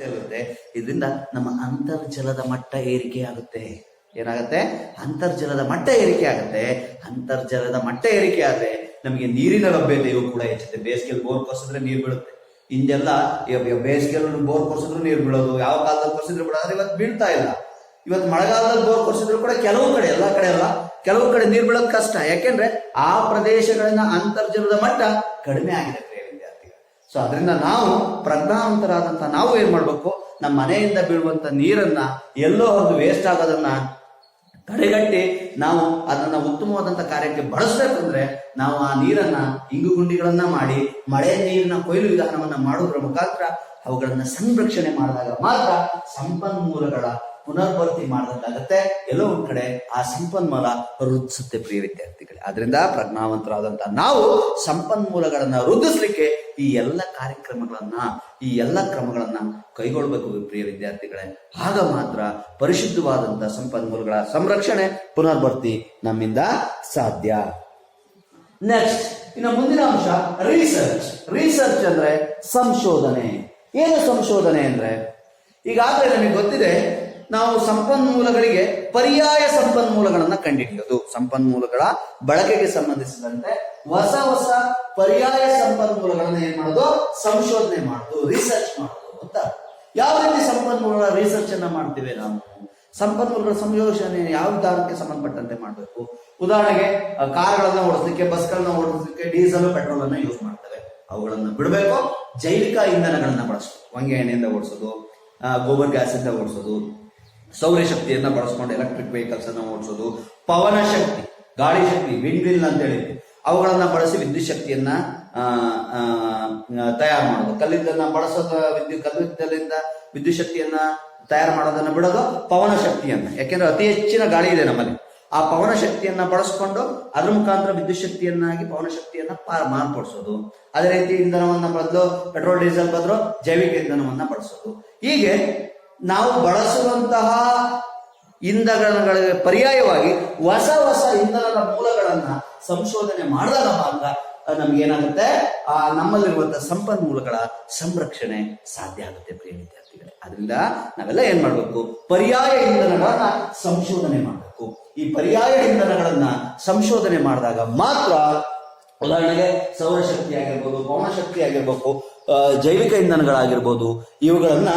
ಇರುತ್ತೆ. ಇದರಿಂದ ನಮ್ಮ ಅಂತರ್ಜಲದ ಮಟ್ಟ ಏರಿಕೆ ಆಗುತ್ತೆ. ಏನಾಗುತ್ತೆ? ಅಂತರ್ಜಲದ ಮಟ್ಟ ಏರಿಕೆ ಆಗುತ್ತೆ. ಅಂತರ್ಜಲದ ಮಟ್ಟ ಏರಿಕೆ ಆದ್ರೆ ನಮಗೆ ನೀರಿನ ಲಭ್ಯತೆಯು ಕೂಡ ಹೆಚ್ಚುತ್ತೆ. ಬೇಸಿಗೆಯಲ್ಲಿ ಬೋರ್ ಕೊರ್ಸಿದ್ರೆ ನೀರು ಬೀಳುತ್ತೆ. ಹಿಂದೆಲ್ಲ ಬೇಸಿಗೆಯಲ್ಲಿ ಬೋರ್ ಕೊರ್ಸಿದ್ರು ನೀರು ಬೀಳೋದು. ಯಾವ ಕಾಲದಲ್ಲಿ ಕೊರ್ಸಿದ್ರು ಬಿಡೋದ್ರೆ ಇವತ್ತು ಬೀಳ್ತಾ ಇಲ್ಲ. ಇವತ್ತು ಮಳೆಗಾಲದಲ್ಲಿ ಬೋರ್ ಕೊರ್ಸಿದ್ರು ಕೂಡ ಕೆಲವು ಕಡೆ, ಎಲ್ಲಾ ಕಡೆ ಅಲ್ಲ. ಕೆಲವು ಕಡೆ ನೀರು ಬೀಳೋದು ಕಷ್ಟ. ಯಾಕೆಂದ್ರೆ ಆ ಪ್ರದೇಶಗಳಿಂದ ಅಂತರ್ಜಲದ ಮಟ್ಟ ಕಡಿಮೆ ಆಗಿದೆ. ಸೊ ಅದರಿಂದ ನಾವು ಪ್ರಜ್ಞಾವಂತರಾದಂತ ನಾವು ಏನ್ ಮಾಡ್ಬೇಕು? ನಮ್ಮ ಮನೆಯಿಂದ ಬೀಳುವಂತ ನೀರನ್ನ ಎಲ್ಲೋ ಒಂದು ವೇಸ್ಟ್ ಆಗೋದನ್ನ ತಡೆಗಟ್ಟಿ ನಾವು ಅದನ್ನ ಉತ್ತಮವಾದಂತ ಕಾರ್ಯಕ್ಕೆ ಬಳಸಬೇಕಂದ್ರೆ ನಾವು ಆ ನೀರನ್ನ ಇಂಗು ಗುಂಡಿಗಳನ್ನ ಮಾಡಿ, ಮಳೆ ನೀರಿನ ಕೊಯ್ಲು ವಿಧಾನವನ್ನ ಮಾಡುವುದರ ಮುಖಾಂತರ ಅವುಗಳನ್ನ ಸಂರಕ್ಷಣೆ ಮಾಡಿದಾಗ ಮಾತ್ರ ಸಂಪನ್ಮೂಲಗಳ ಪುನರ್ಭರ್ತಿ ಮಾಡಿದಂತಾಗತ್ತೆ ಎಲ್ಲೋ ಒಂದ್ ಕಡೆ ಆ ಸಂಪನ್ಮೂಲ ವೃದ್ಧಿಸುತ್ತೆ ಪ್ರಿಯ ವಿದ್ಯಾರ್ಥಿಗಳೇ. ಆದ್ರಿಂದ ಪ್ರಜ್ಞಾವಂತರಾದಂತ ನಾವು ಸಂಪನ್ಮೂಲಗಳನ್ನ ವೃದ್ಧಿಸ್ಲಿಕ್ಕೆ ಈ ಎಲ್ಲ ಕಾರ್ಯಕ್ರಮಗಳನ್ನ, ಈ ಎಲ್ಲ ಕ್ರಮಗಳನ್ನ ಕೈಗೊಳ್ಬೇಕು ಪ್ರಿಯ ವಿದ್ಯಾರ್ಥಿಗಳೇ. ಆಗ ಮಾತ್ರ ಪರಿಶುದ್ಧವಾದಂತ ಸಂಪನ್ಮೂಲಗಳ ಸಂರಕ್ಷಣೆ, ಪುನರ್ಭರ್ತಿ ನಮ್ಮಿಂದ ಸಾಧ್ಯ. ನೆಕ್ಸ್ಟ್ ಇನ್ನು ಮುಂದಿನ ಅಂಶ ರಿಸರ್ಚ್ ರಿಸರ್ಚ್ ಅಂದ್ರೆ ಸಂಶೋಧನೆ. ಏನು ಸಂಶೋಧನೆ ಅಂದ್ರೆ? ಈಗಾಗಲೇ ನಮಗೆ ಗೊತ್ತಿದೆ ನಾವು ಸಂಪನ್ಮೂಲಗಳಿಗೆ ಪರ್ಯಾಯ ಸಂಪನ್ಮೂಲಗಳನ್ನ ಕಂಡಿಡಿಯೋದು ಸಂಪನ್ಮೂಲಗಳ ಬಳಕೆಗೆ ಸಂಬಂಧಿಸಿದಂತೆ ಹೊಸ ಹೊಸ ಪರ್ಯಾಯ ಸಂಪನ್ಮೂಲಗಳನ್ನ ಏನ್ ಮಾಡೋದು? ಸಂಶೋಧನೆ ಮಾಡೋದು ರಿಸರ್ಚ್ ಮಾಡೋದು ಅಂತ. ಯಾವ ರೀತಿ ಸಂಪನ್ಮೂಲಗಳ ರಿಸರ್ಚ್ ಅನ್ನ ಮಾಡ್ತೀವಿ ನಾವು? ಸಂಪನ್ಮೂಲಗಳ ಸಂಯೋಜನೆ ಯಾವ ದಾರಕ್ಕೆ ಸಂಬಂಧಪಟ್ಟಂತೆ ಮಾಡಬೇಕು? ಉದಾಹರಣೆಗೆ ಕಾರ್ಗಳನ್ನ ಓಡಿಸ್ಲಿಕ್ಕೆ, ಬಸ್ಗಳನ್ನ ಓಡಿಸ್ಲಿಕ್ಕೆ ಡೀಸೆಲ್ ಪೆಟ್ರೋಲ್ ಅನ್ನ ಯೂಸ್ ಮಾಡ್ತೇವೆ. ಅವುಗಳನ್ನ ಬಿಡಬೇಕು, ಜೈವಿಕ ಇಂಧನಗಳನ್ನ ಬಳಸಬೇಕು. ಹೊಂಗೆ ಎಣ್ಣೆಯಿಂದ ಓಡಿಸೋದು ಗೋಬರ್ ಗ್ಯಾಸ್ ಇಂದ ಓಡಿಸೋದು. ಸೌರ ಶಕ್ತಿಯನ್ನ ಬಳಸ್ಕೊಂಡು ಎಲೆಕ್ಟ್ರಿಕ್ ವೆಹಿಕಲ್ಸ್ ಅನ್ನ ಓಡಿಸೋದು, ಪವನ ಶಕ್ತಿ, ಗಾಳಿ ಶಕ್ತಿ ವಿಂಡ್ ವಿಲ್ ಅಂತ ಹೇಳಿ ಅವುಗಳನ್ನ ಬಳಸಿ ವಿದ್ಯುತ್ ಶಕ್ತಿಯನ್ನ ತಯಾರು ಮಾಡೋದು. ಕಲ್ಲಿದ್ದನ್ನ ಬಳಸೋದ ವಿದ್ಯುತ್, ಕಲ್ಲಿದ್ದಲಿಂದ ವಿದ್ಯುತ್ ಶಕ್ತಿಯನ್ನ ತಯಾರು ಮಾಡೋದನ್ನ ಬಿಡೋದು ಪವನ ಶಕ್ತಿಯನ್ನ. ಯಾಕೆಂದ್ರೆ ಅತಿ ಹೆಚ್ಚಿನ ಗಾಳಿ ಇದೆ ನಮ್ಮಲ್ಲಿ. ಆ ಪವನ ಶಕ್ತಿಯನ್ನ ಬಳಸ್ಕೊಂಡು ಅದ್ರ ಮುಖಾಂತರ ವಿದ್ಯುತ್ ಶಕ್ತಿಯನ್ನಾಗಿ ಪವನ ಶಕ್ತಿಯನ್ನ ಮಾರ್ಪಡ್ಸೋದು ಮಾರ್ಪಡಿಸೋದು. ಅದೇ ರೀತಿ ಇಂಧನವನ್ನ ಬದಲು, ಪೆಟ್ರೋಲ್, ಡೀಸೆಲ್ ಬದಲು ಜೈವಿಕ ಇಂಧನವನ್ನ ಬಳಸೋದು. ಹೀಗೆ ನಾವು ಬಳಸುವಂತಹ ಇಂಧನಗಳ ಪರ್ಯಾಯವಾಗಿ ಹೊಸ ಹೊಸ ಇಂಧನದ ಮೂಲಗಳನ್ನ ಸಂಶೋಧನೆ ಮಾಡಿದಾಗ ಮಾತ್ರ ನಮ್ಗೇನಾಗುತ್ತೆ ಆ, ನಮ್ಮಲ್ಲಿರುವಂತಹ ಸಂಪನ್ಮೂಲಗಳ ಸಂರಕ್ಷಣೆ ಸಾಧ್ಯ ಆಗುತ್ತೆ ಪ್ರಿಯ ವಿದ್ಯಾರ್ಥಿಗಳೇ. ಅದರಿಂದ ನಾವೆಲ್ಲ ಏನ್ ಮಾಡ್ಬೇಕು? ಪರ್ಯಾಯ ಇಂಧನಗಳನ್ನ ಸಂಶೋಧನೆ ಮಾಡಬೇಕು. ಈ ಪರ್ಯಾಯ ಇಂಧನಗಳನ್ನ ಸಂಶೋಧನೆ ಮಾಡಿದಾಗ ಮಾತ್ರ ಉದಾಹರಣೆಗೆ ಸೌರಶಕ್ತಿ ಆಗಿರ್ಬೋದು ಪವನ ಶಕ್ತಿ ಆಗಿರ್ಬೇಕು ಜೈವಿಕ ಇಂಧನಗಳಾಗಿರ್ಬೋದು, ಇವುಗಳನ್ನ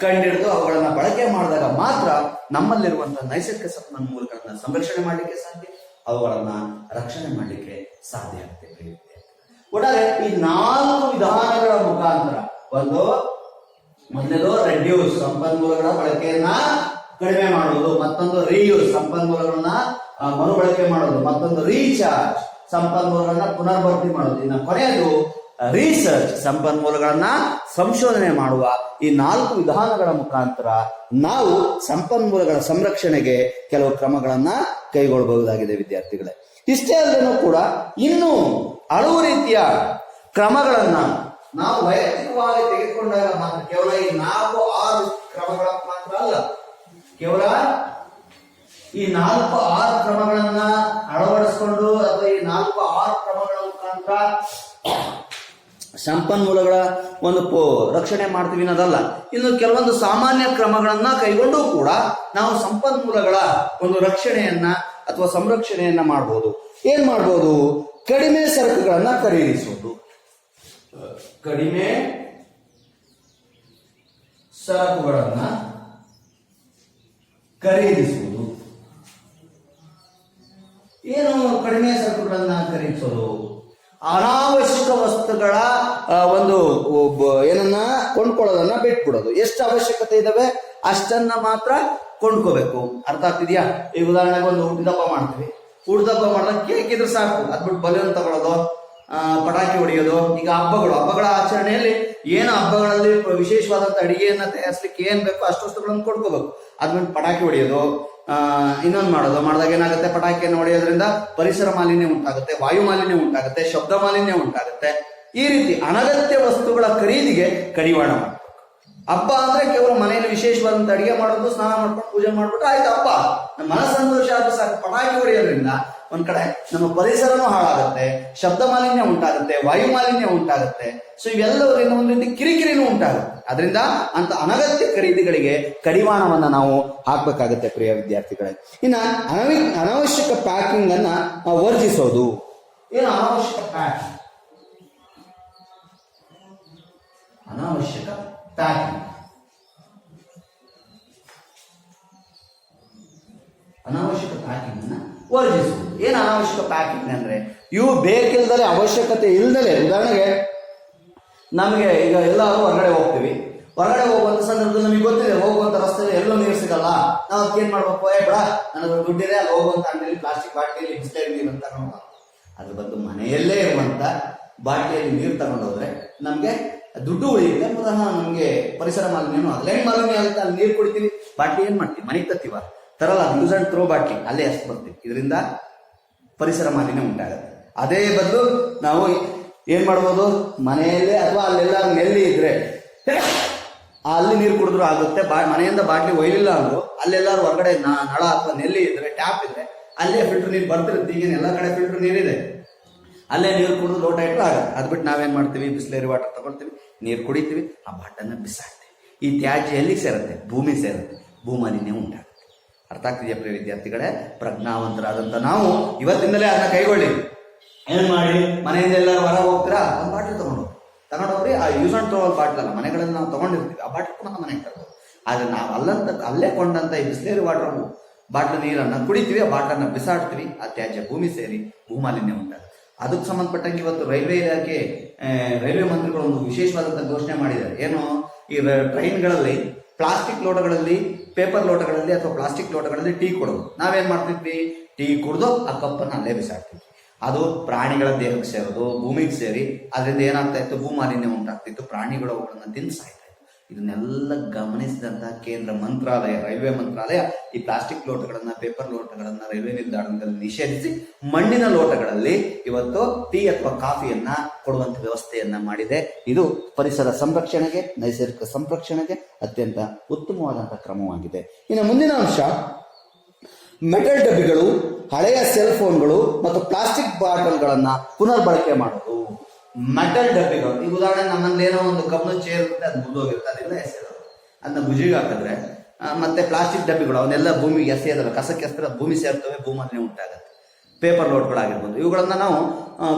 ಕಂಡಿಡಿದು ಅವುಗಳನ್ನ ಬಳಕೆ ಮಾಡಿದಾಗ ಮಾತ್ರ ನಮ್ಮಲ್ಲಿರುವಂತಹ ನೈಸರ್ಗಿಕ ಸಂಪನ್ಮೂಲಗಳನ್ನ ಸಂರಕ್ಷಣೆ ಮಾಡಲಿಕ್ಕೆ ಸಾಧ್ಯ, ಅವುಗಳನ್ನ ರಕ್ಷಣೆ ಮಾಡಲಿಕ್ಕೆ ಸಾಧ್ಯ ವಿದ್ಯಾರ್ಥಿಗಳೇ. ಒಟ್ಟಾರೆ ಈ ನಾಲ್ಕು ವಿಧಾನಗಳ ಮುಖಾಂತರ ಒಂದು, ಮೊದಲನೇದು ರೆಡ್ಯೂಸ್ ಸಂಪನ್ಮೂಲಗಳ ಬಳಕೆಯನ್ನ ಕಡಿಮೆ ಮಾಡುವುದು, ಮತ್ತೊಂದು ರೀಯೂಸ್ ಸಂಪನ್ಮೂಲಗಳನ್ನ ಮರುಬಳಕೆ ಮಾಡೋದು ಮತ್ತೊಂದು ರೀಚಾರ್ಜ್ ಸಂಪನ್ಮೂಲಗಳನ್ನ ಪುನರ್ಭರ್ತಿ ಮಾಡೋದು ಇನ್ನು ಕೊನೆಯದು ರಿಸರ್ಚ್ ಸಂಪನ್ಮೂಲಗಳನ್ನ ಸಂಶೋಧನೆ ಮಾಡುವ ಈ ನಾಲ್ಕು ವಿಧಾನಗಳ ಮುಖಾಂತರ ನಾವು ಸಂಪನ್ಮೂಲಗಳ ಸಂರಕ್ಷಣೆಗೆ ಕೆಲವು ಕ್ರಮಗಳನ್ನ ಕೈಗೊಳ್ಳಬಹುದಾಗಿದೆ ವಿದ್ಯಾರ್ಥಿಗಳೇ. ಇಷ್ಟೇ ಅಲ್ಲದೂ ಕೂಡ ಇನ್ನೂ ಹಲವು ರೀತಿಯ ಕ್ರಮಗಳನ್ನ ನಾವು ವೈಯಕ್ತಿಕವಾಗಿ ತೆಗೆದುಕೊಂಡಾಗ ಮಾತ್ರ, ಕೇವಲ ಈ ನಾಲ್ಕು ಆರು ಕ್ರಮಗಳ ಮಾತ್ರ ಅಲ್ಲ. ಕೇವಲ ಈ ನಾಲ್ಕು ಆರು ಕ್ರಮಗಳನ್ನ ಅಳವಡಿಸಿಕೊಂಡು ಅಥವಾ ಈ ನಾಲ್ಕು ಆರು ಕ್ರಮಗಳ ಮುಖಾಂತರ ಸಂಪನ್ಮೂಲಗಳ ಒಂದು ಪೋ ರಕ್ಷಣೆ ಮಾಡ್ತೀವಿ ಅನ್ನೋದಲ್ಲ. ಇನ್ನು ಕೆಲವೊಂದು ಸಾಮಾನ್ಯ ಕ್ರಮಗಳನ್ನ ಕೈಗೊಂಡು ಕೂಡ ನಾವು ಸಂಪನ್ಮೂಲಗಳ ಒಂದು ರಕ್ಷಣೆಯನ್ನ ಅಥವಾ ಸಂರಕ್ಷಣೆಯನ್ನ ಮಾಡಬಹುದು ಏನ್ ಮಾಡ್ಬೋದು? ಕಡಿಮೆ ಸರಕುಗಳನ್ನ ಖರೀದಿಸುವುದು ಕಡಿಮೆ ಸರಕುಗಳನ್ನ ಖರೀದಿಸುವುದು ಏನು ಕಡಿಮೆ ಸರಕುಗಳನ್ನ ಖರೀದಿಸೋದು? ಅನಾವಶ್ಯಕ ವಸ್ತುಗಳ ಒಂದು ಏನನ್ನ ಕೊಂಡ್ಕೊಳ್ಳೋದನ್ನ ಬಿಟ್ಬಿಡೋದು. ಎಷ್ಟು ಅವಶ್ಯಕತೆ ಇದಾವೆ, ಅಷ್ಟನ್ನ ಮಾತ್ರ ಕೊಂಡ್ಕೋಬೇಕು. ಅರ್ಥ ಆಗ್ತಿದ್ಯಾ? ಈಗ ಉದಾಹರಣೆಗೆ ಒಂದು ಹುಟ್ಟಿದಪ್ಪ ಮಾಡ್ತೀವಿ. ಹುಟ್ಟಿದಪ್ಪ ಮಾಡಿದಾಗ ಕೇಕ್ ಇದ್ರೆ ಸಾಕು. ಅದ್ಬಿಟ್ಟು ಬಲೂನ್ ತಗೊಳ್ಳೋದು ಪಟಾಕಿ ಹೊಡೆಯೋದು, ಈಗ ಹಬ್ಬಗಳು. ಹಬ್ಬಗಳ ಆಚರಣೆಯಲ್ಲಿ ಏನು ಹಬ್ಬಗಳಲ್ಲಿ ವಿಶೇಷವಾದಂತ ಅಡಿಗೆಯನ್ನ ತಯಾರಿಸ್ಲಿಕ್ಕೆ ಏನ್ ಬೇಕೋ ಅಷ್ಟು ವಸ್ತುಗಳನ್ನು ಕೊಡ್ಕೋಬೇಕು. ಅದ್ಬಿಟ್ಟು ಪಟಾಕಿ ಹೊಡೆಯೋದು ಇನ್ನೊಂದು ಮಾಡೋದು. ಮಾಡಿದಾಗ ಏನಾಗುತ್ತೆ? ಪಟಾಕಿಯನ್ನು ಹೊಡೆಯೋದ್ರಿಂದ ಪರಿಸರ ಮಾಲಿನ್ಯ ಉಂಟಾಗುತ್ತೆ, ವಾಯು ಮಾಲಿನ್ಯ ಉಂಟಾಗುತ್ತೆ, ಶಬ್ದ ಮಾಲಿನ್ಯ ಉಂಟಾಗುತ್ತೆ. ಈ ರೀತಿ ಅನಗತ್ಯ ವಸ್ತುಗಳ ಖರೀದಿಗೆ ಕಡಿವಾಣ ಮಾಡಬೇಕು. ಹಬ್ಬ ಅಂದ್ರೆ ಕೇವಲ ಮನೆಯಲ್ಲಿ ವಿಶೇಷವಾದಂತ ಅಡಿಗೆ ಮಾಡೋದು, ಸ್ನಾನ ಮಾಡ್ಕೊಂಡು ಪೂಜೆ ಮಾಡ್ಬಿಟ್ಟು ಆಯ್ತು, ಹಬ್ಬ. ನಮ್ಮ ಮನ ಸಂತೋಷ ಆದ್ರೂ ಸಾಕು. ಪಟಾಕಿ ಹೊಡೆಯೋದ್ರಿಂದ ಒಂದ್ ಕಡೆ ನಮ್ಮ ಪರಿಸರನೂ ಹಾಳಾಗುತ್ತೆ, ಶಬ್ದ ಮಾಲಿನ್ಯ ಉಂಟಾಗುತ್ತೆ, ವಾಯು ಮಾಲಿನ್ಯ ಉಂಟಾಗುತ್ತೆ. ಸೊ ಇವೆಲ್ಲವರಿಂದ ಒಂದು ರೀತಿ ಕಿರಿಕಿರಿನೂ ಉಂಟಾಗುತ್ತೆ. ಅದರಿಂದ ಅಂತ ಅನಗತ್ಯ ಖರೀದಿಗಳಿಗೆ ಕಡಿವಾಣವನ್ನ ನಾವು ಹಾಕ್ಬೇಕಾಗುತ್ತೆ ಪ್ರಿಯ ವಿದ್ಯಾರ್ಥಿಗಳೇ. ಇನ್ನ ಅನವಿ, ಅನಾವಶ್ಯಕ ಪ್ಯಾಕಿಂಗ್ ಅನ್ನ ವರ್ಜಿಸೋದು. ಏನು ಅನಾವಶ್ಯಕ ಪ್ಯಾಕಿಂಗ್? ಅನಾವಶ್ಯಕ ಅಂದ್ರೆ ಇವು ಬೇಕಿಲ್ದಲೆ ಅವಶ್ಯಕತೆ ಇಲ್ದಲೆ, ಉದಾಹರಣೆಗೆ ನಮಗೆ ಈಗ ಎಲ್ಲರೂ ಹೊರಗಡೆ ಹೋಗ್ತೀವಿ. ಹೊರಗಡೆ ಹೋಗುವಂತ ಸಂದರ್ಭದಲ್ಲಿ ನಮಗೆ ಗೊತ್ತಿದೆ, ಹೋಗುವಂತ ರಸ್ತೆಯಲ್ಲಿ ಎಲ್ಲೋ ನೀರು ಸಿಗಲ್ಲ. ನಾವು ಅದಕ್ಕೆ ಏನ್ ಮಾಡ್ಬೇಕು? ಏ ಬಿಡ ನನಗೆ ದುಡ್ಡಿದೆ ಅಲ್ಲಿ ಹೋಗುವಂತ ಅಂಗಡಿಯಲ್ಲಿ ಪ್ಲಾಸ್ಟಿಕ್ ಬಾಟಲಿ ಬಿಸ್ಲೇರಿ ನೀರು ಅಂತ ನಾವು. ಅದು ಬಂದು ಮನೆಯಲ್ಲೇ ಇರುವಂತ ಬಾಟಲಿಯಲ್ಲಿ ನೀರು ತಗೊಂಡೋದ್ರೆ ನಮ್ಗೆ ದುಡ್ಡು ಉಳಿಯುತ್ತೆ, ಪುನಃ ನಮ್ಗೆ ಪರಿಸರ ಮಾಲಿನ್ಯನು ಅಲ್ಲೇ ಮಾಲಿನ್ಯ ಆಗುತ್ತೆ? ಅಲ್ಲಿ ನೀರು ಕುಡಿತೀವಿ, ಬಾಟ್ಲಿ ಏನ್ ಮಾಡ್ತೀವಿ? ಮನೆಗೆ ತತ್ತೀವ ತರಲ್ಲ ಯೂಸ್ ಅಂಡ್ ಥ್ರೋ ಬಾಟ್ಲಿ, ಅಲ್ಲೇ ಅಷ್ಟು ಬರ್ತೀವಿ. ಇದರಿಂದ ಪರಿಸರ ಮಾಲಿನ್ಯ ಉಂಟಾಗುತ್ತೆ. ಅದೇ ಬದಲು ನಾವು ಏನ್ ಮಾಡ್ಬೋದು? ಮನೆಯಲ್ಲೇ ಅಥವಾ ಅಲ್ಲೆಲ್ಲ ನೆಲ್ಲಿ ಇದ್ರೆ ಅಲ್ಲಿ ನೀರು ಕುಡಿದ್ರು ಆಗುತ್ತೆ, ಬಾ, ಮನೆಯಿಂದ ಬಾಟ್ಲಿ ಒಯ್ಲಿಲ್ಲ ಅಂದ್ರು ಅಲ್ಲೆಲ್ಲಾರು ಹೊರಗಡೆ ನಳ ಅಥವಾ ನೆಲ್ಲಿ ಇದ್ರೆ, ಟ್ಯಾಪ್ ಇದ್ರೆ, ಅಲ್ಲೇ ಫಿಲ್ಟರ್ ನೀರು ಬರ್ತಿರುತ್ತೆ. ಈಗ ಎಲ್ಲ ಕಡೆ ಫಿಲ್ಟರ್ ನೀರಿದೆ ಅಲ್ಲೇ ನೀರು ಕುಡಿದ್ರು ಲೋಟ ಇಟ್ಟರು ಆಗ ಅದು ಬಿಟ್ಟು ನಾವೇನ್ ಮಾಡ್ತೀವಿ? ಬಿಸ್ಲೇರಿ ವಾಟರ್ ತಗೊಳ್ತೀವಿ, ನೀರು ಕುಡಿತೀವಿ, ಆ ಬಾಟನ್ನ ಬಿಸಾಡ್ತೀವಿ ಈ ತ್ಯಾಜ್ಯ ಎಲ್ಲಿಗೆ ಸೇರುತ್ತೆ? ಭೂಮಿ ಸೇರುತ್ತೆ. ಭೂಮಾಲಿನ್ಯ ಉಂಟಾಗುತ್ತೆ. ಅರ್ಥ ಆಗ್ತಿದೆಯಾ ಪ್ರಿಯ ವಿದ್ಯಾರ್ಥಿಗಳೇ ಪ್ರಜ್ಞಾವಂತರಾದಂಥ ನಾವು ಇವತ್ತಿಂದಲೇ ಅದನ್ನ ಕೈಗೊಳ್ಳಿ. ಏನ್ ಮಾಡಿ? ಮನೆಯಿಂದ ಎಲ್ಲರೂ ಹೊರ ಹೋಗ್ತೀರಾ? ಒಂದು ಬಾಟಲ್ ತಗೊಂಡು. ತಗೊಂಡೋಗ್ರಿ ಆ ಯೂಸ್ ಅಂಡ್ ಥ್ರೋ ಬಾಟಲ್ ಅಲ್ಲ ಮನೆಗಳಲ್ಲಿ ನಾವು ತಗೊಂಡಿರ್ತೀವಿ. ಆ ಬಾಟಲ್ ಪುನಃ ಮನೆಗೆ ತರ್ಬೋದು. ಆದ್ರೆ ನಾವು ಅಲ್ಲಂತ ಅಲ್ಲೇ ಕೊಂಡಂತ ಈ ಬಿಸ್ಲೇರಿ ವಾಟರ್ ಬಾಟ್ಲ್ ನೀರನ್ನ ಕುಡಿತೀವಿ ಆ ಬಾಟ್ಲನ್ನ ಬಿಸಾಡ್ತೀವಿ ಆ ತ್ಯಾಜ್ಯ ಭೂಮಿ ಸೇರಿ ಭೂಮಾಲಿನ್ಯ ಉಂಟಾಗುತ್ತೆ. ಅದಕ್ಕೆ ಸಂಬಂಧಪಟ್ಟಂಗೆ ಇವತ್ತು ರೈಲ್ವೆ ಇಲಾಖೆ ರೈಲ್ವೆ ಮಂತ್ರಿಗಳು ಒಂದು ವಿಶೇಷವಾದಂತ ಘೋಷಣೆ ಮಾಡಿದ್ದಾರೆ. ಏನು? ಈ ಟ್ರೈನ್ಗಳಲ್ಲಿ ಪ್ಲಾಸ್ಟಿಕ್ ಲೋಟಗಳಲ್ಲಿ ಪೇಪರ್ ಲೋಟಗಳಲ್ಲಿ ಅಥವಾ ಪ್ಲಾಸ್ಟಿಕ್ ಲೋಟಗಳಲ್ಲಿ ಟೀ ಕೊಡೋದು. ನಾವೇನು ಮಾಡ್ತಿದ್ವಿ? ಟೀ ಕುಡಿದು ಆ ಕಪ್ಪನ್ನು ಅಲ್ಲೇ ಬಿಸಾಡ್ತಿದ್ವಿ ಅದು ಪ್ರಾಣಿಗಳ ದೇಹಕ್ಕೆ ಸೇರೋದು, ಭೂಮಿಗೆ ಸೇರಿ, ಅದರಿಂದ ಏನಾಗ್ತಾ ಇತ್ತು? ಭೂಮಾಲಿನ್ಯ ಉಂಟಾಗ್ತಿತ್ತು. ಪ್ರಾಣಿಗಳು ಅವುಗಳನ್ನು ತಿನ್ನಿಸ್ತಾ ಇದನ್ನೆಲ್ಲ ಗಮನಿಸಿದಂತಹ ಕೇಂದ್ರ ಮಂತ್ರಾಲಯ, ರೈಲ್ವೆ ಮಂತ್ರಾಲಯ ಈ ಪ್ಲಾಸ್ಟಿಕ್ ಲೋಟಗಳನ್ನ, ಪೇಪರ್ ಲೋಟಗಳನ್ನ ರೈಲ್ವೆ ನಿಲ್ದಾಣದಲ್ಲಿ ನಿಷೇಧಿಸಿ ಮಣ್ಣಿನ ಲೋಟಗಳಲ್ಲಿ ಇವತ್ತು ಟೀ ಅಥವಾ ಕಾಫಿಯನ್ನ ಕೊಡುವಂತ ವ್ಯವಸ್ಥೆಯನ್ನ ಮಾಡಿದೆ. ಇದು ಪರಿಸರ ಸಂರಕ್ಷಣೆಗೆ, ನೈಸರ್ಗಿಕ ಸಂರಕ್ಷಣೆಗೆ ಅತ್ಯಂತ ಉತ್ತಮವಾದಂತಹ ಕ್ರಮವಾಗಿದೆ. ಇನ್ನು ಮುಂದಿನ ಅಂಶ, ಮೆಟಲ್ ಡಬ್ಬಿಗಳು, ಹಳೆಯ ಸೆಲ್ ಫೋನ್ಗಳು ಮತ್ತು ಪ್ಲಾಸ್ಟಿಕ್ ಬಾಟಲ್ಗಳನ್ನ ಪುನರ್ಬಳಕೆ ಮಾಡೋದು. ಮೆಟಲ್ ಡಬ್ಬಿಗಳು ಈಗ ಉದಾಹರಣೆ ನಮ್ಮಲ್ಲಿ ಏನೋ ಒಂದು ಕಬ್ಬು ಚೇರ್ ಇರುತ್ತೆ, ಅದು ಮುಗಿದೋಗಿರುತ್ತೆ ಅದೆಲ್ಲ ಎಸೆಯೋದು. ಅದನ್ನ ಭುಜಿಗೆ ಹಾಕಿದ್ರೆ ಮತ್ತೆ ಪ್ಲಾಸ್ಟಿಕ್ ಡಬ್ಬಿಗಳು ಅವನ್ನೆಲ್ಲ ಭೂಮಿಗೆ ಎಸೆಯೋದಲ್ಲ, ಕಸಕ್ಕೆ ಎಸ್ತಾರೆ ಭೂಮಿ ಸೇರ್ತವೆ, ಭೂಮಾಲಿನ್ಯ ಉಂಟಾಗುತ್ತೆ ಪೇಪರ್ ಲೋಟ್ಗಳಾಗಿರ್ಬೋದು ಇವುಗಳನ್ನು ನಾವು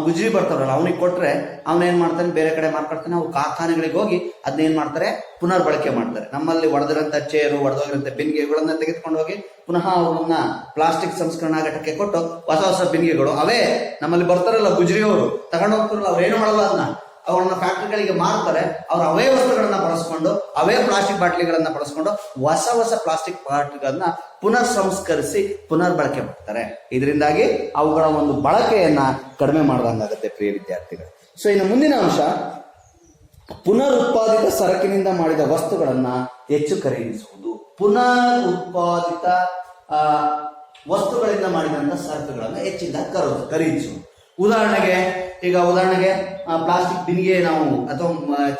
ಗುಜರಿ ಬರ್ತಾರಲ್ಲ, ಅವನಿಗೆ ಕೊಟ್ಟರೆ ಅವನೇನು ಮಾಡ್ತಾನೆ? ಬೇರೆ ಕಡೆ ಮಾರ್ಕೊಡ್ತಾನೆ ಅವು ಕಾರ್ಖಾನೆಗಳಿಗೆ ಹೋಗಿ ಅದನ್ನೇನು ಮಾಡ್ತಾರೆ? ಪುನರ್ ಬಳಕೆ ಮಾಡ್ತಾರೆ. ನಮ್ಮಲ್ಲಿ ಒಡೆದಿರೋಂಥ ಚೇರು ಒಡೆದೋಗಿರುವಂಥ ಬಿನ್ಗೆ, ಇವುಗಳನ್ನು ತೆಗೆದುಕೊಂಡು ಹೋಗಿ ಪುನಃ ಅವನ್ನ ಪ್ಲಾಸ್ಟಿಕ್ ಸಂಸ್ಕರಣಾ ಘಟಕ್ಕೆ ಕೊಟ್ಟು ಹೊಸ ಹೊಸ ಬಿನ್ಗೆಗಳು, ಅವೇ ನಮ್ಮಲ್ಲಿ ಬರ್ತಾರಲ್ಲ ಗುಜ್ರಿಯವರು, ತಗೊಂಡು ಹೋಗ್ತಾರಲ್ಲ, ಅವ್ರು ಏನು ಮಾಡಲ್ಲ ಅದನ್ನ ಅವ್ರನ್ನ ಫ್ಯಾಕ್ಟ್ರಿಗಳಿಗೆ ಮಾರ್ತಾರೆ ಅವ್ರ ಅವೇ ವಸ್ತುಗಳನ್ನ ಬಳಸ್ಕೊಂಡು, ಅವೇ ಪ್ಲಾಸ್ಟಿಕ್ ಬಾಟ್ಲಿಗಳನ್ನ ಬಳಸ್ಕೊಂಡು ಹೊಸ ಹೊಸ ಪ್ಲಾಸ್ಟಿಕ್ ಬಾಟ್ಲಿಗಳನ್ನ ಪುನರ್ ಸಂಸ್ಕರಿಸಿ ಪುನರ್ ಬಳಕೆ ಮಾಡ್ತಾರೆ. ಇದರಿಂದಾಗಿ ಅವುಗಳ ಒಂದು ಬಳಕೆಯನ್ನ ಕಡಿಮೆ ಮಾಡಿದಂಗಾಗುತ್ತೆ ಪ್ರಿಯ ವಿದ್ಯಾರ್ಥಿಗಳು. ಸೊ ಇನ್ನು ಮುಂದಿನ ಅಂಶ ಪುನರ್ ಉತ್ಪಾದಿತ ಸರಕಿನಿಂದ ಮಾಡಿದ ವಸ್ತುಗಳನ್ನ ಹೆಚ್ಚು ಖರೀದಿಸುವುದು. ಪುನರ್ ಉತ್ಪಾದಿತ ವಸ್ತುಗಳಿಂದ ಮಾಡಿದಂತ ಸರಕುಗಳನ್ನ ಹೆಚ್ಚಿಂದ ಕರು, ಖರೀದಿಸುವುದು. ಉದಾಹರಣೆಗೆ ಈಗ ಉದಾಹರಣೆಗೆ ಪ್ಲಾಸ್ಟಿಕ್ ಬಿನ್ಗೆ ನಾವು ಅಥವಾ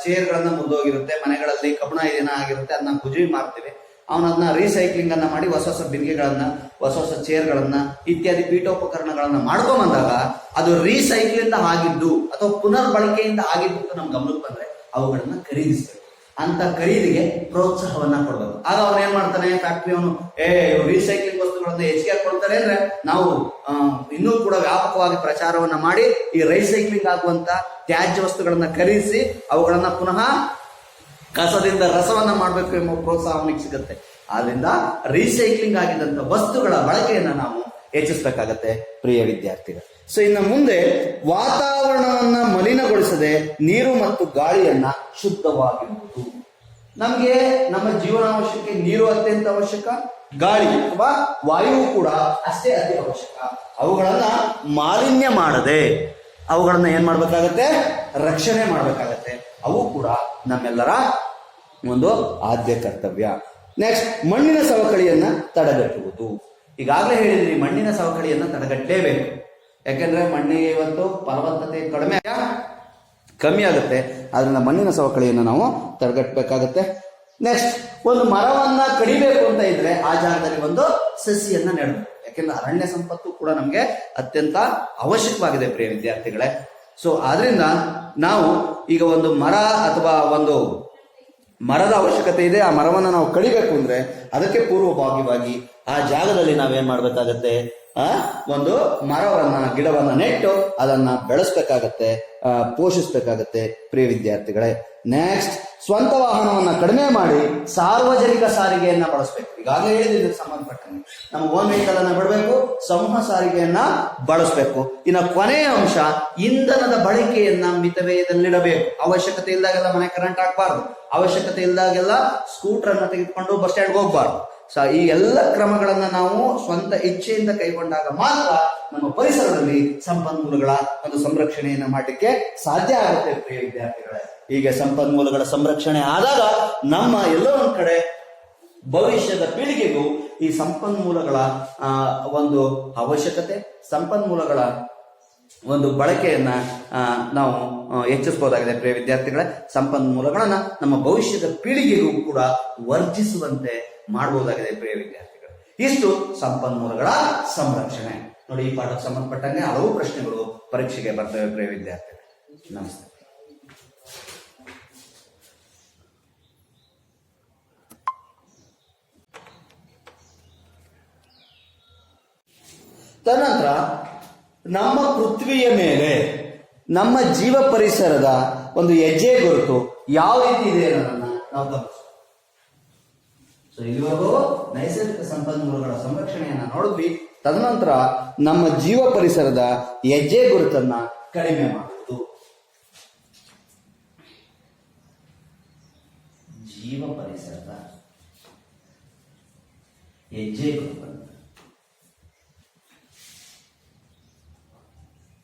ಚೇರ್ಗಳನ್ನ ಮುರಿದೋಗಿರುತ್ತೆ, ಮನೆಗಳಲ್ಲಿ ಕಬ್ಬಣ ಏನ ಆಗಿರುತ್ತೆ ಅದನ್ನ ಗುಜುವಿ ಮಾಡ್ತೀವಿ ಅವನ ಅದನ್ನ ರೀಸೈಕ್ಲಿಂಗ್ ಅನ್ನ ಮಾಡಿ ಹೊಸ ಹೊಸ ಬಿನ್ಗೆಗಳನ್ನ, ಹೊಸ ಹೊಸ ಚೇರ್ಗಳನ್ನ ಇತ್ಯಾದಿ ಪೀಠೋಪಕರಣಗಳನ್ನ ಮಾಡ್ಕೊಂಬಂದಾಗ ಅದು ರೀಸೈಕ್ಲಿಂದ ಆಗಿದ್ದು ಅಥವಾ ಪುನರ್ ಬಳಕೆಯಿಂದ ಆಗಿದ್ದು ಅಂತ ನಮ್ ಗಮನಕ್ಕೆ ಬಂದ್ರೆ ಅವುಗಳನ್ನ ಖರೀದಿಸ್ಬೇಕು. ಅಂತ ಖರೀದಿಗೆ ಪ್ರೋತ್ಸಾಹವನ್ನ ಕೊಡ್ಬೇಕು. ಆಗ ಅವನು ಏನ್ ಮಾಡ್ತಾನೆ ಫ್ಯಾಕ್ಟ್ರಿ ಅವನು, ಏ ರೀಸೈಕ್ಲಿಂಗ್ ವಸ್ತುಗಳನ್ನ ಹೆಚ್ಚಿಗೆ ಕೊಡ್ತಾರೆ ಅಂದ್ರೆ ನಾವು ಇನ್ನೂ ಕೂಡ ವ್ಯಾಪಕವಾಗಿ ಪ್ರಚಾರವನ್ನ ಮಾಡಿ ಈ ರೈಸೈಕ್ಲಿಂಗ್ ಆಗುವಂತ ತ್ಯಾಜ್ಯ ವಸ್ತುಗಳನ್ನ ಖರೀದಿಸಿ ಅವುಗಳನ್ನ ಪುನಃ ಕಸದಿಂದ ರಸವನ್ನ ಮಾಡಬೇಕು ಎಂಬ ಪ್ರೋತ್ಸಾಹ ಸಿಗುತ್ತೆ. ಆದ್ರಿಂದ ರೀಸೈಕ್ಲಿಂಗ್ ಆಗಿದಂತ ವಸ್ತುಗಳ ಬಳಕೆಯನ್ನ ನಾವು ಹೆಚ್ಚಿಸಬೇಕಾಗತ್ತೆ, ಪ್ರಿಯ ವಿದ್ಯಾರ್ಥಿಗಳು. ಸೊ ಇನ್ನು ಮುಂದೆ ವಾತಾವರಣವನ್ನ ಮಲಿನಗೊಳಿಸದೆ ನೀರು ಮತ್ತು ಗಾಳಿಯನ್ನ ಶುದ್ಧವಾಗಿರುವುದು ನಮ್ಗೆ ನಮ್ಮ ಜೀವನ ಅವಶ್ಯಕ್ಕೆ ನೀರು ಅತ್ಯಂತ ಅವಶ್ಯಕ, ಗಾಳಿ ಅಥವಾ ವಾಯುವು ಕೂಡ ಅಷ್ಟೇ ಅತಿ ಅವಶ್ಯಕ. ಅವುಗಳನ್ನ ಮಾಲಿನ್ಯ ಮಾಡದೆ, ಅವುಗಳನ್ನ ಏನ್ ಮಾಡ್ಬೇಕಾಗತ್ತೆ? ರಕ್ಷಣೆ ಮಾಡ್ಬೇಕಾಗತ್ತೆ. ಅವು ಕೂಡ ನಮ್ಮೆಲ್ಲರ ಒಂದು ಆದ್ಯ ಕರ್ತವ್ಯ. ನೆಕ್ಸ್ಟ್ ಮಣ್ಣಿನ ಸವಕಳಿಯನ್ನ ತಡೆಗಟ್ಟುವುದು. ಈಗಾಗಲೇ ಹೇಳಿದ್ರಿ, ಮಣ್ಣಿನ ಸವಕಳಿಯನ್ನ ತಡೆಗಟ್ಟಲೇಬೇಕು. ಯಾಕೆಂದ್ರೆ ಮಣ್ಣಿಗೆ ಇವತ್ತು ಫಲವತ್ತತೆ ಕಡಿಮೆ. ಕಮ್ಮಿ ಆಗುತ್ತೆ. ಆದ್ರಿಂದ ಮಣ್ಣಿನ ಸವಕಳಿಯನ್ನು ನಾವು ತಡೆಗಟ್ಟಬೇಕಾಗತ್ತೆ. ನೆಕ್ಸ್ಟ್ ಒಂದು ಮರವನ್ನ ಕಡಿಬೇಕು ಅಂತ ಇದ್ರೆ ಆ ಜಾಗದಲ್ಲಿ ಒಂದು ಸಸಿಯನ್ನ ನೆಡಬೇಕು. ಯಾಕೆಂದ್ರೆ ಅರಣ್ಯ ಸಂಪತ್ತು ಕೂಡ ನಮಗೆ ಅತ್ಯಂತ ಅವಶ್ಯಕವಾಗಿದೆ ಪ್ರಿಯ ವಿದ್ಯಾರ್ಥಿಗಳೇ. ಸೊ ಆದ್ರಿಂದ ನಾವು ಈಗ ಒಂದು ಮರ ಅಥವಾ ಒಂದು ಮರದ ಅವಶ್ಯಕತೆ ಇದೆ. ಆ ಮರವನ್ನು ನಾವು ಕಡಿಬೇಕು ಅಂದ್ರೆ ಅದಕ್ಕೆ ಪೂರ್ವಭಾಗಿವಾಗಿ ಆ ಜಾಗದಲ್ಲಿ ನಾವೇನ್ ಮಾಡ್ಬೇಕಾಗತ್ತೆ? ಆ? ಒಂದು ಮರವನ್ನ, ಗಿಡವನ್ನ ನೆಟ್ಟು ಅದನ್ನ ಬೆಳೆಸ್ಬೇಕಾಗತ್ತೆ ಪೋಷಿಸ್ಬೇಕಾಗತ್ತೆ, ಪ್ರಿಯ ವಿದ್ಯಾರ್ಥಿಗಳೇ. ನೆಕ್ಸ್ಟ್ ಸ್ವಂತ ವಾಹನವನ್ನ ಕಡಿಮೆ ಮಾಡಿ ಸಾರ್ವಜನಿಕ ಸಾರಿಗೆಯನ್ನ ಬಳಸಬೇಕು. ಈಗಾಗಲೇ ಹೇಳಿದ ಸಂಬಂಧಪಟ್ಟಂಗೆ. ನಮ್ಮ ಓನ್ ವೆಹಿಕಲ್ ಅನ್ನ ಬಿಡಬೇಕು, ಸಮೂಹ ಸಾರಿಗೆಯನ್ನ ಬಳಸಬೇಕು. ಇನ್ನು ಕೊನೆಯ ಅಂಶ, ಇಂಧನದ ಬಳಕೆಯನ್ನ ಮಿತವ್ಯಯದಲ್ಲಿಡಬೇಕು. ಅವಶ್ಯಕತೆ ಇಲ್ಲದಾಗೆಲ್ಲ ಮನೆ ಕರೆಂಟ್ ಹಾಕ್ಬಾರ್ದು. ಅವಶ್ಯಕತೆ ಇಲ್ದಾಗೆಲ್ಲ ಸ್ಕೂಟರ್ ಅನ್ನ ತೆಗೆದುಕೊಂಡು ಬಸ್ ಸ್ಟ್ಯಾಂಡ್ಗೆ ಹೋಗ್ಬಾರ್ದು. ಸೊ ಈ ಎಲ್ಲ ಕ್ರಮಗಳನ್ನು ನಾವು ಸ್ವಂತ ಇಚ್ಛೆಯಿಂದ ಕೈಗೊಂಡಾಗ ಮಾತ್ರ ನಮ್ಮ ಪರಿಸರದಲ್ಲಿ ಸಂಪನ್ಮೂಲಗಳ ಒಂದು ಸಂರಕ್ಷಣೆಯನ್ನು ಮಾಡಲಿಕ್ಕೆ ಸಾಧ್ಯ ಆಗುತ್ತೆ ಪ್ರಿಯ ವಿದ್ಯಾರ್ಥಿಗಳೇ. ಹೀಗೆ ಸಂಪನ್ಮೂಲಗಳ ಸಂರಕ್ಷಣೆ ಆದಾಗ ನಮ್ಮ ಎಲ್ಲೋ ಒಂದ್ ಕಡೆ ಭವಿಷ್ಯದ ಪೀಳಿಗೆಗೂ ಈ ಸಂಪನ್ಮೂಲಗಳ ಒಂದು ಅವಶ್ಯಕತೆ, ಸಂಪನ್ಮೂಲಗಳ ಒಂದು ಬಳಕೆಯನ್ನ ನಾವು ಹೆಚ್ಚಿಸಬಹುದಾಗಿದೆ ಪ್ರಿಯ ವಿದ್ಯಾರ್ಥಿಗಳ, ಸಂಪನ್ಮೂಲಗಳನ್ನ ನಮ್ಮ ಭವಿಷ್ಯದ ಪೀಳಿಗೆಗೂ ಕೂಡ ವರ್ಜಿಸುವಂತೆ ಮಾಡಬಹುದಾಗಿದೆ ಪ್ರಿಯ ವಿದ್ಯಾರ್ಥಿಗಳು. ಇಷ್ಟು ಸಂಪನ್ಮೂಲಗಳ ಸಂರಕ್ಷಣೆ. ನೋಡಿ, ಈ ಪಾಠಕ್ಕೆ ಸಂಬಂಧಪಟ್ಟಂಗೆ ಹಲವು ಪ್ರಶ್ನೆಗಳು ಪರೀಕ್ಷೆಗೆ ಬರ್ತವೆ ಪ್ರಿಯ ವಿದ್ಯಾರ್ಥಿಗಳು. ನಮಸ್ತೆ. ತದನಂತರ ನಮ್ಮ ಪೃಥ್ವಿಯ ಮೇಲೆ, ನಮ್ಮ ಜೀವ ಪರಿಸರದ ಒಂದು ಹೆಜ್ಜೆ ಗುರುತು ಯಾವ ರೀತಿ ಇದೆ ಅನ್ನೋದನ್ನ ನಾವು ಗಮನಿಸೋಣ ಸೊ ಇಲ್ಲಿವರೆಗೂ ನೈಸರ್ಗಿಕ ಸಂಪನ್ಮೂಲಗಳ ಸಂರಕ್ಷಣೆಯನ್ನ ನೋಡಿದ್ವಿ. ತದನಂತರ ನಮ್ಮ ಜೀವ ಪರಿಸರದ ಹೆಜ್ಜೆ ಗುರುತನ್ನ ಕಡಿಮೆ ಮಾಡುವುದು. ಜೀವ ಪರಿಸರದ ಹೆಜ್ಜೆ ಗುರುತನ್ನ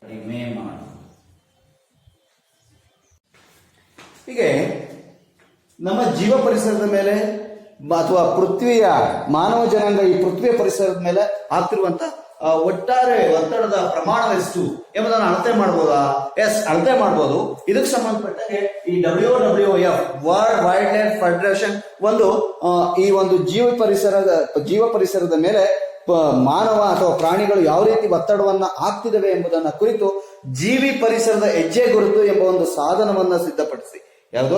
ಕಡಿಮೆ ಮಾಡು ಹೀಗೆ ನಮ್ಮ ಜೀವ ಪರಿಸರದ ಮೇಲೆ ಅಥವಾ ಪೃಥ್ವಿಯ ಮಾನವ ಜನಾಂಗ ಈ ಪೃಥ್ವಿಯ ಪರಿಸರದ ಮೇಲೆ ಆಗ್ತಿರುವಂತ ಒಟ್ಟಾರೆ ಒತ್ತಡದ ಪ್ರಮಾಣ ಎಷ್ಟು ಎಂಬುದನ್ನು ಅಳತೆ ಮಾಡಬಹುದಾ ಎಸ್ ಅಳತೆ ಮಾಡಬಹುದು ಇದಕ್ಕೆ ಸಂಬಂಧಪಟ್ಟಂತೆ ಈ W W F world wildlife federation ಒಂದು ಈ ಒಂದು ಜೀವ ಪರಿಸರದ ಜೀವ ಪರಿಸರದ ಮೇಲೆ ಮಾನವ ಅಥವಾ ಪ್ರಾಣಿಗಳು ಯಾವ ರೀತಿ ಒತ್ತಡವನ್ನು ಆಗ್ತಿದ್ದಾವೆ ಎಂಬುದನ್ನ ಕುರಿತು ಜೀವಿ ಪರಿಸರದ ಹೆಜ್ಜೆ ಗುರುತು ಎಂಬ ಒಂದು ಸಾಧನವನ್ನ ಸಿದ್ಧಪಡಿಸಿ. ಯಾವುದೋ?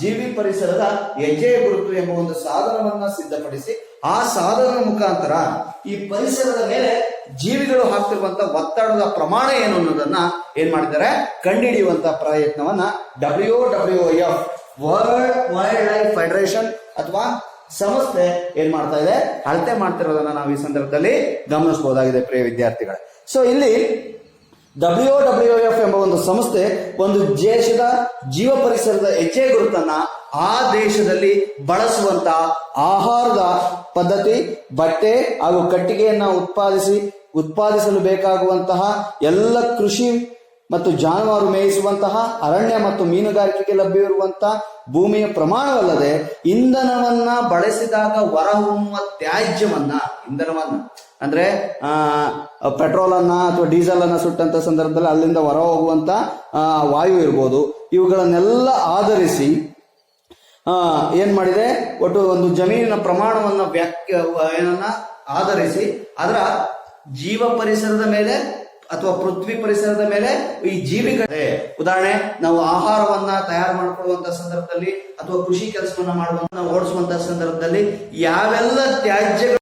ಜೀವಿ ಪರಿಸರದ ಹೆಜ್ಜೆ ಗುರುತು ಎಂಬ ಒಂದು ಸಾಧನವನ್ನ ಸಿದ್ಧಪಡಿಸಿ. ಆ ಸಾಧನದ ಮುಖಾಂತರ ಈ ಪರಿಸರದ ಮೇಲೆ ಜೀವಿಗಳು ಹಾಕ್ತಿರುವಂತ ಒತ್ತಡದ ಪ್ರಮಾಣ ಏನು ಅನ್ನೋದನ್ನ ಏನ್ ಮಾಡಿದ್ದಾರೆ? ಕಂಡುಹಿಡಿಯುವಂತ ಪ್ರಯತ್ನವನ್ನ W W F world wildlife federation ಅಥವಾ ಸಂಸ್ಥೆ ಏನ್ ಮಾಡ್ತಾ ಇದೆ? ಅಳತೆ ಮಾಡ್ತಿರೋದನ್ನ ನಾವು ಈ ಸಂದರ್ಭದಲ್ಲಿ ಗಮನಿಸಬಹುದಾಗಿದೆ ಪ್ರಿಯ ವಿದ್ಯಾರ್ಥಿಗಳೇ. ಸೊ ಇಲ್ಲಿ ಡಬ್ಲ್ಯೂ ಡಬ್ಲ್ಯೂ ಎಫ್ ಎಂಬ ಒಂದು ಸಂಸ್ಥೆ ಒಂದು ದೇಶದ ಜೀವ ಪರಿಸರದ ಹೆಜ್ಜೆ ಗುರುತನ್ನ ಆ ದೇಶದಲ್ಲಿ ಬಳಸುವಂತ ಆಹಾರದ ಪದ್ಧತಿ, ಬಟ್ಟೆ ಹಾಗೂ ಕಟ್ಟಿಗೆಯನ್ನ ಉತ್ಪಾದಿಸಿ, ಉತ್ಪಾದಿಸಲು ಬೇಕಾಗುವಂತಹ ಎಲ್ಲ ಕೃಷಿ ಮತ್ತು ಜಾನುವಾರು ಮೇಯಿಸುವಂತಹ ಅರಣ್ಯ ಮತ್ತು ಮೀನುಗಾರಿಕೆಗೆ ಲಭ್ಯವಿರುವಂತಹ ಭೂಮಿಯ ಪ್ರಮಾಣವಲ್ಲದೆ ಇಂಧನವನ್ನ ಬಳಸಿದಾಗ ಹೊರಹೊಮ್ಮುವ ತ್ಯಾಜ್ಯವನ್ನ ಇಂಧನವನ್ನ ಅಂದ್ರೆ ಆ ಪೆಟ್ರೋಲ್ ಅನ್ನ ಅಥವಾ ಡೀಸೆಲ್ ಅನ್ನ ಸುಟ್ಟಂತ ಸಂದರ್ಭದಲ್ಲಿ ಅಲ್ಲಿಂದ ಹೊರ ಹೋಗುವಂತ ವಾಯು ಇರ್ಬೋದು. ಇವುಗಳನ್ನೆಲ್ಲ ಆಧರಿಸಿ ಆ, ಏನ್ ಮಾಡಿದೆ? ಒಟ್ಟು ಒಂದು ಜಮೀನಿನ ಪ್ರಮಾಣವನ್ನ ವ್ಯಾಖ್ಯ ಏನನ್ನ ಆಧರಿಸಿ ಅದರ ಜೀವ ಪರಿಸರದ ಮೇಲೆ ಅಥವಾ ಪೃಥ್ವಿ ಪರಿಸರದ ಮೇಲೆ ಈ ಜೀವಿಗಳೇ ಉದಾಹರಣೆ, ನಾವು ಆಹಾರವನ್ನ ತಯಾರು ಮಾಡ್ಕೊಳ್ಳುವಂತ ಸಂದರ್ಭದಲ್ಲಿ ಅಥವಾ ಕೃಷಿ ಕೆಲಸವನ್ನ ಮಾಡುವಂತ ಓಡಿಸುವಂತ ಸಂದರ್ಭದಲ್ಲಿ ಯಾವೆಲ್ಲ ತ್ಯಾಜ್ಯಗಳು